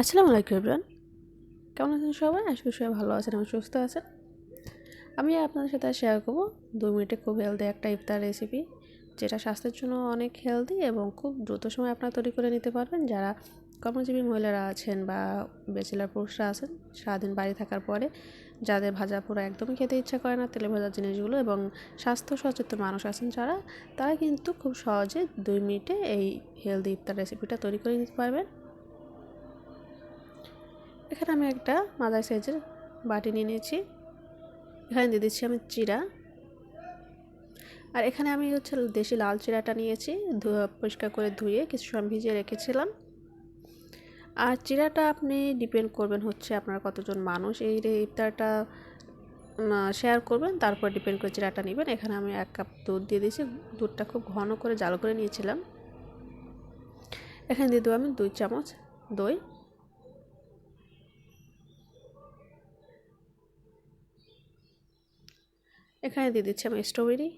আসসালামু আলাইকুম এভরিওয়ান। কেমন আছেন সবাই? আশা করি সবাই ভালো আছেন এবং সুস্থ আছেন। আমি আপনাদের সাথে শেয়ার করব দুই মিনিটে খুব হেলদি একটা ইফতার রেসিপি যেটা স্বাস্থ্যের জন্য অনেক হেলদি এবং খুব দ্রুত সময় আপনারা তৈরি করে নিতে পারবেন। যারা কর্মজীবী মহিলারা আছেন বা বেচিলার পুরুষরা আছেন, সারাদিন বাড়ি থাকার পরে যাদের ভাজা পোড়া একদমই খেতে ইচ্ছা করে না, তেলে ভাজা জিনিসগুলো এবং স্বাস্থ্য সচেতন মানুষ আছেন যারা, তারা কিন্তু খুব সহজে দুই মিনিটে এই হেলদি ইফতার রেসিপিটা তৈরি করে নিতে পারবেন। এখানে আমি একটা মাদার সাইজের বাটি নিয়ে নিয়েছি। এখানে দিয়ে দিচ্ছি আমি চিরা। আর এখানে আমি হচ্ছে দেশি লাল চিরাটা নিয়েছি পরিষ্কার করে ধুয়ে কিছু সময় ভিজিয়ে রেখেছিলাম। আর চিরাটা আপনি ডিপেন্ড করবেন হচ্ছে আপনার কতজন মানুষ। এই ইফতারটা শেয়ার করবেন, তারপর ডিপেন্ড করে চিরাটা নেবেন। এখানে আমি এক কাপ দুধ দিয়ে দিয়েছি। দুধটা খুব ঘন করে জাল করে নিয়েছিলাম। এখানে দিয়ে দেবো আমি দুই চামচ দই। এখানে দিয়ে দিচ্ছি আমি স্ট্রবেরি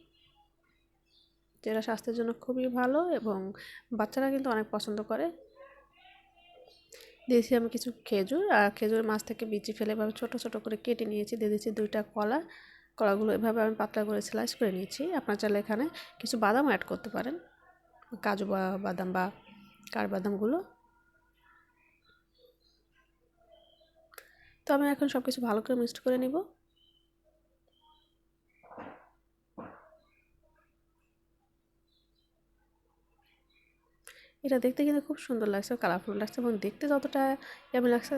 যেটা স্বাস্থ্যের জন্য খুবই ভালো এবং বাচ্চারা কিন্তু অনেক পছন্দ করে। দিয়েছি আমি কিছু খেজুর, আর খেজুরের মাছ থেকে বিচি ফেলে এভাবে ছোটো ছোটো করে কেটে নিয়েছি। দিয়ে দিচ্ছি দুইটা কলা, কলাগুলো এভাবে আমি পাতলা করে স্লাইস করে নিয়েছি। আপনার চাইলে এখানে কিছু বাদাম অ্যাড করতে পারেন, কাজু বাদাম বা কাঠবাদামগুলো। তো আমি এখন সব কিছু ভালো করে মিক্সড করে নিব। এটা দেখতে কিন্তু খুব সুন্দর লাগছে কালারফুল লাগছে এবং দেখতে যতটা আমি লাগছে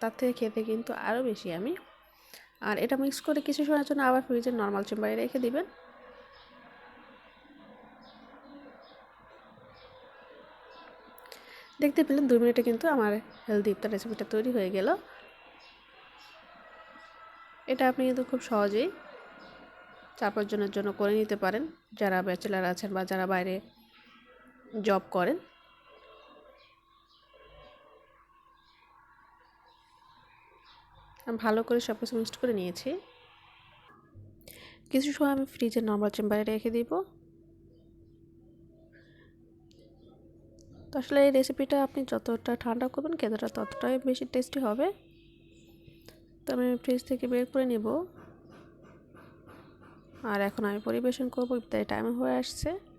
তার থেকে খেতে কিন্তু আরও বেশি আমি আর এটা মিক্স করে কিছু সময়ের জন্য আবার ফ্রিজের নর্মাল চেম্বারে রেখে দিবেন। দেখতে পেলেন দুই মিনিটে কিন্তু আমার হেলদি ইফতার রেসিপিটা তৈরি হয়ে গেল। এটা আপনি কিন্তু খুব সহজেই চার পাঁচজনের জন্য করে নিতে পারেন। যারা ব্যাচেলার আছেন বা যারা বাইরে জব করেন ভালো করে সব কিছু মিক্সড করে নিয়েছি। কিছু সময় আমি ফ্রিজের নর্মাল চেম্বারে রেখে দিব। তো আসলে এই রেসিপিটা আপনি যতটা ঠান্ডা করবেন, খেতেটা ততটাই বেশি টেস্টি হবে। তো আমি ফ্রিজ থেকে বের করে নেব। আর এখন আমি পরিবেশন করব ইফতারি টাইম হয়ে আসছে।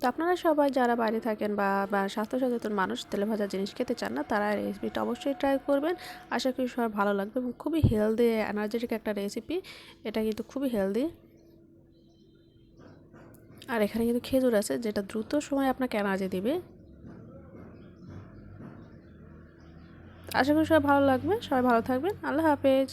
তো আপনারা সবাই যারা বাইরে থাকেন বা বা স্বাস্থ্য সচেতন মানুষ, তেলে ভাজা জিনিস খেতে চান না, তারা রেসিপিটা অবশ্যই ট্রাই করবেন। আশা করি সবাই ভালো লাগবে এবং খুবই হেলদি এনার্জেটিক একটা রেসিপি এটা কিন্তু খুবই হেলদি আর এখানে কিন্তু খেজুর আছে, যেটা দ্রুত সময় আপনাকে এনার্জি দিবে। আশা করি সবাই ভালো লাগবে। সবাই ভালো থাকবেন। আল্লাহ হাফেজ।